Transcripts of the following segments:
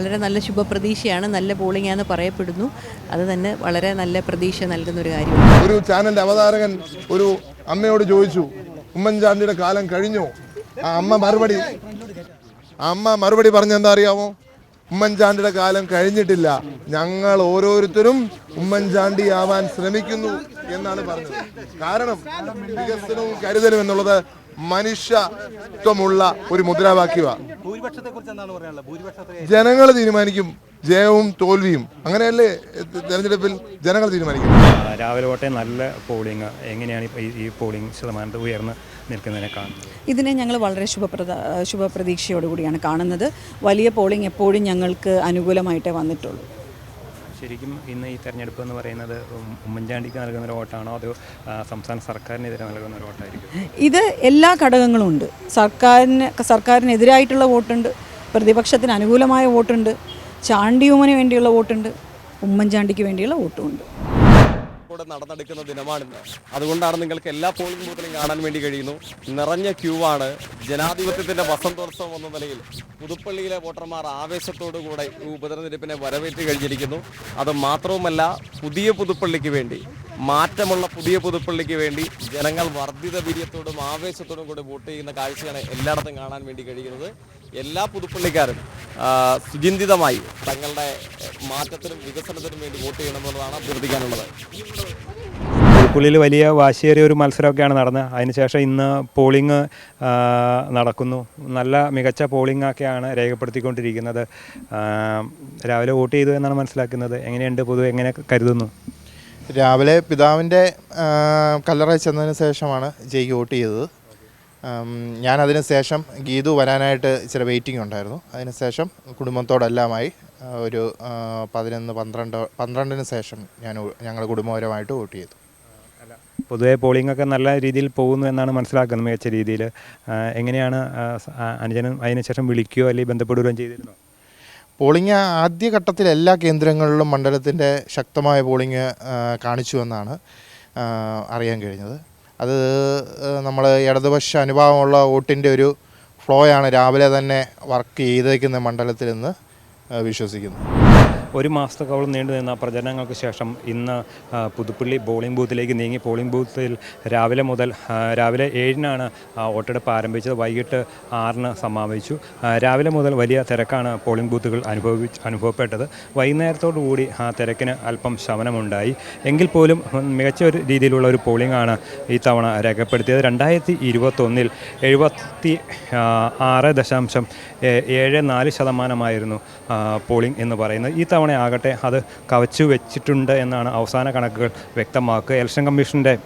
വളരെ നല്ല ശുഭപ്രതീക്ഷയാണ് നല്ല പോളിംഗാന്ന് പറയപ്പെടുന്നു. അത് തന്നെ വളരെ നല്ല പ്രതീക്ഷ നൽകുന്ന ഒരു കാര്യമാണ്. ഒരു ചാനലിന്റെ അവതാരകൻ ഒരു അമ്മയോട് ചോദിച്ചു ഉമ്മൻചാണ്ടിയുടെ കാലം കഴിഞ്ഞോ. ആ അമ്മ മറുപടി ആ അമ്മ മറുപടി പറഞ്ഞ എന്താ അറിയാമോ? ഉമ്മൻചാണ്ടിയുടെ കാലം കഴിഞ്ഞിട്ടില്ല. ഞങ്ങൾ ഓരോരുത്തരും ഉമ്മൻചാണ്ടി ആവാൻ ശ്രമിക്കുന്നു എന്നാണ് പറഞ്ഞത്. കാരണം വികസനവും കരുതലും എന്നുള്ളത് മനുഷ്യത്വമുള്ള ഒരു മുദ്രാവാക്യമാണ് ജനങ്ങൾ തീരുമാനിക്കും ജയവും തോൽവിയും. അങ്ങനെയല്ലേ തെരഞ്ഞെടുപ്പിൽ ജനങ്ങൾ തീരുമാനിക്കും? രാവിലെ തൊട്ടേ നല്ല പോളിംഗ് എങ്ങനെയാണ് ഈ- ഈ പോളിംഗ് ശതമാനത്തിൽ ഉയർന്ന് നിൽക്കുന്നതിനെ കാണുന്നത്? ഇതിനെ ഞങ്ങൾ വളരെ ശുഭപ്രദ ശുഭപ്രതീക്ഷയോടുകൂടിയാണ് കാണുന്നത്. വലിയ പോളിംഗ് എപ്പോഴും ഞങ്ങൾക്ക് അനുകൂലമായിട്ടേ വന്നിട്ടുള്ളൂ. ശരിക്കും ഇന്ന് ഈ തെരഞ്ഞെടുപ്പ് എന്ന് പറയുന്നത് ഉമ്മൻചാണ്ടിക്ക് നൽകുന്ന ഒരു വോട്ടാണോ? അതോ സംസ്ഥാന സർക്കാരിനെതിരെ നൽകുന്ന ഒരു വോട്ടായിരിക്കും? ഇത് എല്ലാ ഘടകങ്ങളും ഉണ്ട്. സർക്കാരിന് സർക്കാരിനെതിരായിട്ടുള്ള വോട്ടുണ്ട്. പ്രതിപക്ഷത്തിന് അനുകൂലമായ വോട്ടുണ്ട്. ചാണ്ടിയൂമന് വേണ്ടിയുള്ള വോട്ടുണ്ട്. ഉമ്മൻചാണ്ടിക്ക് വേണ്ടിയുള്ള വോട്ടുമുണ്ട്. കൂടെ നടന്നെടുക്കുന്ന ദിനമാണിന്ന് അതുകൊണ്ടാണ് നിങ്ങൾക്ക് എല്ലാ പോളിംഗ് ബൂത്തിലും കാണാൻ വേണ്ടി കഴിയുന്നു. നിറഞ്ഞ ക്യൂ ആണ് ജനാധിപത്യത്തിന്റെ വസന്തോത്സവം എന്ന നിലയിൽ പുതുപ്പള്ളിയിലെ വോട്ടർമാർ ആവേശത്തോടു കൂടെ ഈ ഉപതെരഞ്ഞെടുപ്പിനെ വരവേറ്റ് കഴിഞ്ഞിരിക്കുന്നു. അത് മാത്രവുമല്ല പുതിയ പുതുപ്പള്ളിക്ക് വേണ്ടി മാറ്റമുള്ള പുതിയ പുതുപ്പള്ളിക്ക് വേണ്ടി ജനങ്ങൾ വർദ്ധിത വീര്യത്തോടും ആവേശത്തോടും കൂടി വോട്ട് ചെയ്യുന്ന കാഴ്ചയാണ് എല്ലായിടത്തും കാണാൻ വേണ്ടി കഴിയുന്നത്. എല്ലാ പുതുപ്പള്ളിക്കാരും സുചിന്തിതമായി തങ്ങളുടെ മാറ്റത്തിനും വികസനത്തിനും വേണ്ടി വോട്ട് ചെയ്യണമെന്നുള്ളതാണ് അഭ്യർത്ഥിക്കാനുള്ളത്. പുള്ളിയിൽ വലിയ വാശിയേറിയ ഒരു മത്സരമൊക്കെയാണ് നടന്നത്. അതിനുശേഷം ഇന്ന് പോളിംഗ് നടക്കുന്നു. നല്ല മികച്ച പോളിംഗ് ഒക്കെയാണ് രേഖപ്പെടുത്തിക്കൊണ്ടിരിക്കുന്നത്. രാവിലെ വോട്ട് ചെയ്തു എന്നാണ് മനസ്സിലാക്കുന്നത്. എങ്ങനെയുണ്ട് പൊതുവെ? എങ്ങനെ കരുതുന്നു? രാവിലെ പിതാവിന്റെ കല്ലറ ചെന്നതിന് ശേഷമാണ് ജയ്ക്ക് വോട്ട് ചെയ്തത്. ഞാൻ അതിന് ശേഷം ഗീതു വരാനായിട്ട് ഇച്ചിരി വെയിറ്റിംഗ് ഉണ്ടായിരുന്നു. അതിനുശേഷം കുടുംബത്തോടെല്ലാമായി ഒരു പതിനൊന്ന് പന്ത്രണ്ട് പന്ത്രണ്ടിന് ശേഷം ഞാൻ ഞങ്ങൾ കുടുംബപരമായിട്ട് വോട്ട് ചെയ്തു. പൊതുവേ പോളിംഗ് ഒക്കെ നല്ല രീതിയിൽ പോകുന്നു എന്നാണ് മനസ്സിലാക്കുന്നത് മികച്ച രീതിയിൽ. എങ്ങനെയാണ് അനുജനം അതിനുശേഷം വിളിക്കുകയോ അല്ലെങ്കിൽ ബന്ധപ്പെടുകയോ ചെയ്തിരുന്നോ? പോളിംഗ് ആദ്യഘട്ടത്തിൽ എല്ലാ കേന്ദ്രങ്ങളിലും മണ്ഡലത്തിന്റെ ശക്തമായ പോളിംഗ് കാണിച്ചു എന്നാണ് അറിയാൻ കഴിഞ്ഞത്. അത് നമ്മൾ ഇടതുപക്ഷ അനുഭാവമുള്ള വോട്ടിന്റെ ഒരു ഫ്ലോയാണ് രാവിലെ തന്നെ വർക്ക് ചെയ്തേക്കുന്ന മണ്ഡലത്തിൽ നിന്ന് വിശ്വസിക്കുന്നു ഒരു മാസത്തോളം നീണ്ടു നിന്ന പ്രചരണങ്ങൾക്ക് ശേഷം ഇന്ന് പുതുപ്പള്ളി പോളിംഗ് ബൂത്തിലേക്ക് നീങ്ങി. പോളിംഗ് ബൂത്തിൽ രാവിലെ മുതൽ രാവിലെ ഏഴിനാണ് വോട്ടെടുപ്പ് ആരംഭിച്ചത്. വൈകിട്ട് ആറിന് സമാപിച്ചു. രാവിലെ മുതൽ വലിയ തിരക്കാണ് പോളിംഗ് ബൂത്തുകൾ അനുഭവി അനുഭവപ്പെട്ടത്. വൈകുന്നേരത്തോടു കൂടി ആ തിരക്കിന് അല്പം ശമനമുണ്ടായി. എങ്കിൽ പോലും മികച്ച ഒരു രീതിയിലുള്ള ഒരു പോളിംഗ് ആണ് ഈ തവണ രേഖപ്പെടുത്തിയത്. രണ്ടായിരത്തി ഇരുപത്തൊന്നിൽ എഴുപത്തി ആറ് ദശാംശം ഏഴ് നാല് ശതമാനമായിരുന്നു പോളിംഗ് എന്ന് പറയുന്നത്. ഈ തവണ ആകട്ടെ അത് കവച്ചു വെച്ചിട്ടുണ്ട് എന്നാണ് അവസാന കണക്കുകൾ വ്യക്തമാക്കുക. ഇലക്ഷൻ കമ്മീഷന്റെ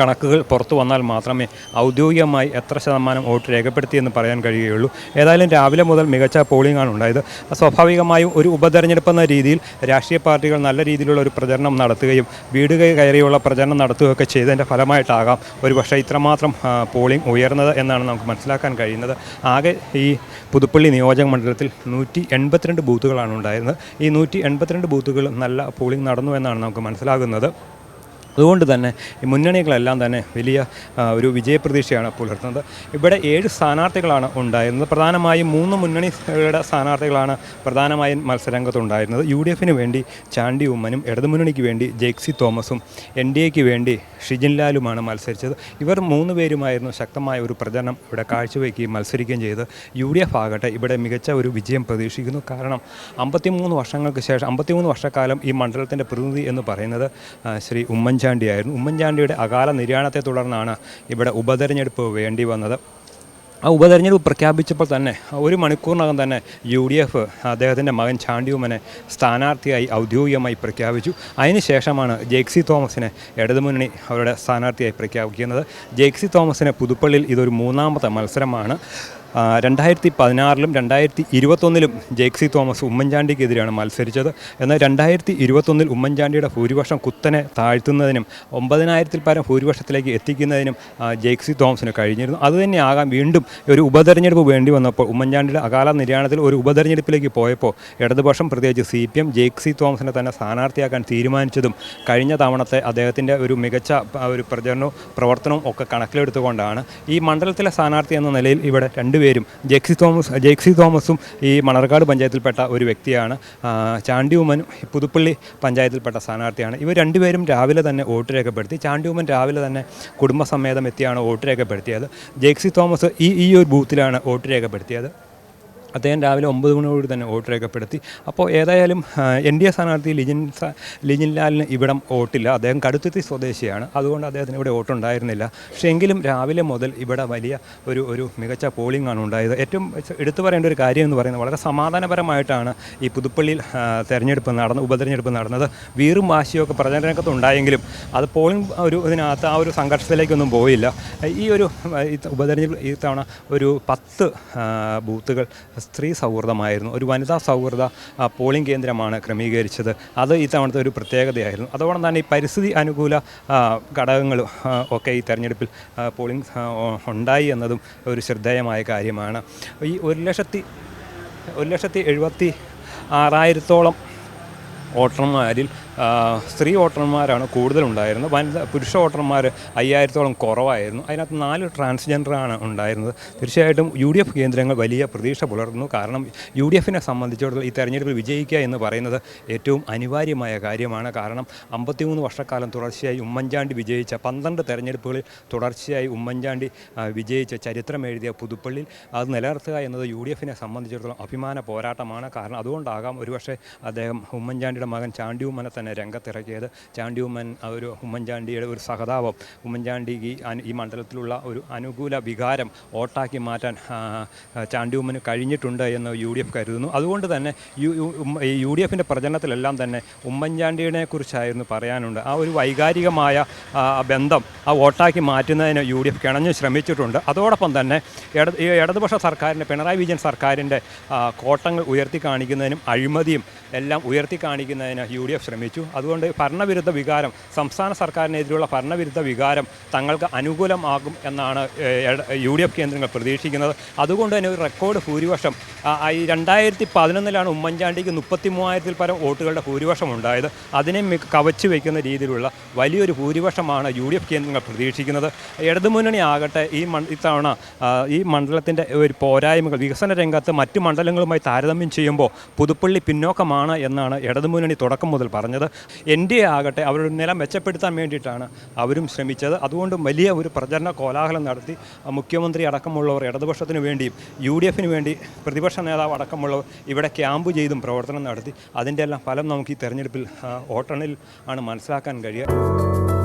കണക്കുകൾ പുറത്തു വന്നാൽ മാത്രമേ ഔദ്യോഗികമായി എത്ര ശതമാനം വോട്ട് രേഖപ്പെടുത്തിയെന്ന് പറയാൻ കഴിയുകയുള്ളൂ. ഏതായാലും രാവിലെ മുതൽ മികച്ച പോളിംഗ് ആണ് ഉണ്ടായത്. സ്വാഭാവികമായും ഒരു ഉപതെരഞ്ഞെടുപ്പ് എന്ന രീതിയിൽ രാഷ്ട്രീയ പാർട്ടികൾ നല്ല രീതിയിലുള്ള ഒരു പ്രചരണം നടത്തുകയും വീട് കയറിയുള്ള പ്രചരണം നടത്തുകയൊക്കെ ചെയ്തതിന്റെ ഫലമായിട്ടാകാം ഒരുപക്ഷെ ഇത്രമാത്രം പോളിംഗ് ഉയർന്നത് എന്നാണ് നമുക്ക് മനസ്സിലാക്കാൻ കഴിയുന്നത്. ആകെ ഈ പുതുപ്പള്ളി നിയോജക മണ്ഡലത്തിൽ നൂറ്റി എൺപത്തിരണ്ട് ബൂത്തുകളാണ് ഉണ്ടായിരുന്നത്. ഈ നൂറ്റി എൺപത്തിരണ്ട് ബൂത്തുകളും നല്ല പോളിംഗ് നടന്നു എന്നാണ് നമുക്ക് മനസ്സിലാകുന്നത്. അതുകൊണ്ട് തന്നെ ഈ മുന്നണികളെല്ലാം തന്നെ വലിയ ഒരു വിജയപ്രതീക്ഷയാണ് പുലർത്തുന്നത്. ഇവിടെ ഏഴ് സ്ഥാനാർത്ഥികളാണ് ഉണ്ടായിരുന്നത്. പ്രധാനമായും മൂന്ന് മുന്നണികളുടെ സ്ഥാനാർത്ഥികളാണ് പ്രധാനമായും മത്സരരംഗത്തുണ്ടായിരുന്നത്. യു ഡി എഫിന് വേണ്ടി ചാണ്ടി ഉമ്മനും ഇടതുമുന്നണിക്ക് വേണ്ടി ജെക്സി തോമസും എൻ ഡി എക്ക് വേണ്ടി ഷിജിൻ ലാലുമാണ് മത്സരിച്ചത്. ഇവർ മൂന്ന് പേരുമായിരുന്നു ശക്തമായ ഒരു പ്രചരണം ഇവിടെ കാഴ്ചവെക്കുകയും മത്സരിക്കുകയും ചെയ്ത് യു ഡി എഫ് ആകട്ടെ ഇവിടെ മികച്ച ഒരു വിജയം പ്രതീക്ഷിക്കുന്നു. കാരണം അമ്പത്തിമൂന്ന് വർഷങ്ങൾക്ക് ശേഷം അമ്പത്തിമൂന്ന് വർഷക്കാലം ഈ മണ്ഡലത്തിന്റെ പ്രതിനിധി എന്ന് പറയുന്നത് ശ്രീ ശ്രീ ഉമ്മൻചാണ്ടിയായിരുന്നു. ഉമ്മൻചാണ്ടിയുടെ അകാല നിര്യാണത്തെ തുടർന്നാണ് ഇവിടെ ഉപതെരഞ്ഞെടുപ്പ് വേണ്ടി വന്നത്. ആ ഉപതെരഞ്ഞെടുപ്പ് പ്രഖ്യാപിച്ചപ്പോൾ തന്നെ ഒരു മണിക്കൂറിനകം തന്നെ യു ഡി എഫ് അദ്ദേഹത്തിന്റെ മകൻ ചാണ്ടിയുമനെ സ്ഥാനാർത്ഥിയായി ഔദ്യോഗികമായി പ്രഖ്യാപിച്ചു. അതിനുശേഷമാണ് ജേക്സി തോമസിനെ ഇടതുമുന്നണി അവരുടെ സ്ഥാനാർത്ഥിയായി പ്രഖ്യാപിക്കുന്നത്. ജേക്സി തോമസിനെ പുതുപ്പള്ളിയിൽ ഇതൊരു മൂന്നാമത്തെ മത്സരമാണ്. രണ്ടായിരത്തി പതിനാറിലും രണ്ടായിരത്തി ഇരുപത്തൊന്നിലും ജേക്സി തോമസ് ഉമ്മൻചാണ്ടിക്കെതിരെയാണ് മത്സരിച്ചത്. എന്നാൽ രണ്ടായിരത്തി ഇരുപത്തൊന്നിൽ ഉമ്മൻചാണ്ടിയുടെ ഭൂരിപക്ഷം കുത്തനെ താഴ്ത്തുന്നതിനും ഒമ്പതിനായിരത്തിൽ പരം ഭൂരിപക്ഷത്തിലേക്ക് എത്തിക്കുന്നതിനും ജേക്സി തോമസിന് കഴിഞ്ഞിരുന്നു. അതുതന്നെയാകാം വീണ്ടും ഒരു ഉപതെരഞ്ഞെടുപ്പ് വേണ്ടി വന്നപ്പോൾ ഉമ്മൻചാണ്ടിയുടെ അകാല നിര്യാണത്തിൽ ഒരു ഉപതെരഞ്ഞെടുപ്പിലേക്ക് പോയപ്പോൾ ഇടതുപക്ഷം പ്രത്യേകിച്ച് സി പി എം ജേക്സി തോമസിനെ തന്നെ സ്ഥാനാർത്ഥിയാക്കാൻ തീരുമാനിച്ചതും കഴിഞ്ഞ തവണത്തെ അദ്ദേഹത്തിന്റെ ഒരു മികച്ച ഒരു പ്രചരണവും പ്രവർത്തനവും ഒക്കെ കണക്കിലെടുത്തുകൊണ്ടാണ് ഈ മണ്ഡലത്തിലെ സ്ഥാനാർത്ഥി എന്ന നിലയിൽ ഇവിടെ രണ്ട് രണ്ടുപേരും ജെക്സി തോമസ് ജെക്സി തോമസും ഈ മണർക്കാട് പഞ്ചായത്തിൽപ്പെട്ട ഒരു വ്യക്തിയാണ്. ചാണ്ടി ഉമ്മൻ പുതുപ്പള്ളി പഞ്ചായത്തിൽപ്പെട്ട സ്ഥാനാർത്ഥിയാണ്. ഇവർ രണ്ടുപേരും രാവിലെ തന്നെ വോട്ട് രേഖപ്പെടുത്തി ചാണ്ടി ഉമ്മൻ രാവിലെ തന്നെ കുടുംബസമേതം എത്തിയാണ് വോട്ട് രേഖപ്പെടുത്തിയത്. ജെക്സി തോമസ് ഈ ഈ ഒരു ബൂത്തിലാണ് വോട്ട് രേഖപ്പെടുത്തിയത്. അദ്ദേഹം രാവിലെ ഒമ്പത് മണിയോട് തന്നെ വോട്ട് രേഖപ്പെടുത്തി. അപ്പോൾ ഏതായാലും എൻ ഡി എ സ്ഥാനാർത്ഥി ലിജിൻ ലിജിൻ ലാലിന് ഇവിടം വോട്ടില്ല. അദ്ദേഹം കടുത്തുത്തി സ്വദേശിയാണ്. അതുകൊണ്ട് അദ്ദേഹത്തിന് ഇവിടെ വോട്ടുണ്ടായിരുന്നില്ല. പക്ഷേ എങ്കിലും രാവിലെ മുതൽ ഇവിടെ വലിയ ഒരു ഒരു മികച്ച പോളിംഗ് ആണ് ഉണ്ടായത്. ഏറ്റവും എടുത്തു പറയേണ്ട ഒരു കാര്യം എന്ന് പറയുന്നത് വളരെ സമാധാനപരമായിട്ടാണ് ഈ പുതുപ്പള്ളിയിൽ തെരഞ്ഞെടുപ്പ് നടന്ന ഉപതെരഞ്ഞെടുപ്പ് നടന്നത്. വീറും വാശിയൊക്കെ പ്രചരണരംഗത്ത് ഉണ്ടായെങ്കിലും അത് പോളിംഗ് ഒരു ഇതിനകത്ത് ആ ഒരു സംഘർഷത്തിലേക്കൊന്നും പോയില്ല. ഈ ഒരു ഉപതെരഞ്ഞെടുപ്പ് ഈ തവണ ഒരു പത്ത് ബൂത്തുകൾ സ്ത്രീ സൗഹൃദമായിരുന്നു. ഒരു വനിതാ സൗഹൃദ പോളിംഗ് കേന്ദ്രമാണ് ക്രമീകരിച്ചത്. അത് ഈ തവണത്തെ ഒരു പ്രത്യേകതയായിരുന്നു. അതോടൊപ്പം തന്നെ ഈ പരിസ്ഥിതി അനുകൂല ഘടകങ്ങൾ ഒക്കെ ഈ തെരഞ്ഞെടുപ്പിൽ പോളിംഗ് ഉണ്ടായി എന്നതും ഒരു ശ്രദ്ധേയമായ കാര്യമാണ്. ഈ ഒരു ലക്ഷത്തി ഒരു ലക്ഷത്തി എഴുപത്തി ആറായിരത്തോളം വോട്ടർമാരിൽ സ്ത്രീ വോട്ടർമാരാണ് കൂടുതലുണ്ടായിരുന്നത്. വനിത പുരുഷ വോട്ടർമാർ അയ്യായിരത്തോളം കുറവായിരുന്നു. അതിനകത്ത് നാല് ട്രാൻസ്ജെൻഡറാണ് ഉണ്ടായിരുന്നത്. തീർച്ചയായിട്ടും യു ഡി എഫ് കേന്ദ്രങ്ങൾ വലിയ പ്രതീക്ഷ പുലർത്തുന്നു. കാരണം യു ഡി എഫിനെ സംബന്ധിച്ചിടത്തോളം ഈ തെരഞ്ഞെടുപ്പിൽ വിജയിക്കുക എന്ന് പറയുന്നത് ഏറ്റവും അനിവാര്യമായ കാര്യമാണ്. കാരണം അമ്പത്തിമൂന്ന് വർഷക്കാലം തുടർച്ചയായി ഉമ്മൻചാണ്ടി വിജയിച്ച പന്ത്രണ്ട് തെരഞ്ഞെടുപ്പുകളിൽ തുടർച്ചയായി ഉമ്മൻചാണ്ടി വിജയിച്ച ചരിത്രം എഴുതിയ പുതുപ്പള്ളിയിൽ അത് നിലനിർത്തുക എന്നത് യു ഡി എഫിനെ സംബന്ധിച്ചിടത്തോളം അഭിമാന പോരാട്ടമാണ്. കാരണം അതുകൊണ്ടാകാം ഒരുപക്ഷെ അദ്ദേഹം ഉമ്മൻചാണ്ടിയുടെ മകൻ ചാണ്ടി ഉമ്മനെ തന്നെ രംഗത്തിറക്കിയത്. ചാണ്ടി ഉമ്മൻ ഒരു ഉമ്മൻചാണ്ടിയുടെ ഒരു സഹതാപം ഉമ്മൻചാണ്ടി ഈ ഈ മണ്ഡലത്തിലുള്ള ഒരു അനുകൂല വികാരം ഓട്ടാക്കി മാറ്റാൻ ചാണ്ടി ഉമ്മന് കഴിഞ്ഞിട്ടുണ്ട് എന്ന് യു ഡി എഫ് കരുതുന്നു. അതുകൊണ്ട് തന്നെ യു ഡി എഫിന്റെ പ്രചരണത്തിലെല്ലാം തന്നെ ഉമ്മൻചാണ്ടിയെ കുറിച്ചായിരുന്നു പറയാനുണ്ട്. ആ ഒരു വൈകാരികമായ ബന്ധം ആ വോട്ടാക്കി മാറ്റുന്നതിന് യു ഡി എഫ് കിണഞ്ഞ് ശ്രമിച്ചിട്ടുണ്ട്. അതോടൊപ്പം തന്നെ ഇട ഇടതുപക്ഷ സർക്കാരിന്റെ പിണറായി വിജയൻ സർക്കാരിന്റെ കോട്ടങ്ങൾ ഉയർത്തി കാണിക്കുന്നതിനും അഴിമതിയും എല്ലാം ഉയർത്തി കാണിക്കുന്നതിന് യു ഡി എഫ് ശ്രമിച്ചു അതുകൊണ്ട് ഭരണവിരുദ്ധ വികാരം സംസ്ഥാന സർക്കാരിനെതിരെയുള്ള ഭരണവിരുദ്ധ വികാരം തങ്ങൾക്ക് അനുകൂലമാകും എന്നാണ് യു ഡി എഫ് കേന്ദ്രങ്ങൾ പ്രതീക്ഷിക്കുന്നത്. അതുകൊണ്ട് തന്നെ ഒരു റെക്കോർഡ് ഭൂരിപക്ഷം ഈ രണ്ടായിരത്തി പതിനൊന്നിലാണ് ഉമ്മൻചാണ്ടിക്ക് മുപ്പത്തി മൂവായിരത്തിൽ പരം വോട്ടുകളുടെ ഭൂരിപക്ഷം ഉണ്ടായത്. അതിനെ കവച്ചു വയ്ക്കുന്ന രീതിയിലുള്ള വലിയൊരു ഭൂരിപക്ഷമാണ് യു ഡി എഫ് കേന്ദ്രങ്ങൾ പ്രതീക്ഷിക്കുന്നത്. ഇടതുമുന്നണി ആകട്ടെ ഈ ഇത്തവണ ഈ മണ്ഡലത്തിന്റെ ഒരു പോരായ്മകൾ വികസന രംഗത്ത് മറ്റു മണ്ഡലങ്ങളുമായി താരതമ്യം ചെയ്യുമ്പോൾ പുതുപ്പള്ളി പിന്നോക്കമാണ് എന്നാണ് ഇടതുമുന്നണി തുടക്കം മുതൽ പറഞ്ഞത്. എൻ ഡി എ ആകട്ടെ അവരുടെ നില മെച്ചപ്പെടുത്താൻ വേണ്ടിയിട്ടാണ് അവരും ശ്രമിച്ചത്. അതുകൊണ്ട് വലിയ ഒരു പ്രചരണ കോലാഹലം നടത്തി മുഖ്യമന്ത്രി അടക്കമുള്ളവർ ഇടതുപക്ഷത്തിന് വേണ്ടിയും യു ഡി എഫിന് വേണ്ടി പ്രതിപക്ഷ നേതാവ് അടക്കമുള്ളവർ ഇവിടെ ക്യാമ്പ് ചെയ്തും പ്രവർത്തനം നടത്തി. അതിന്റെ എല്ലാം ഫലം നമുക്ക് ഈ തെരഞ്ഞെടുപ്പിൽ ഓട്ടണിൽ ആണ് മനസ്സിലാക്കാൻ കഴിയുക.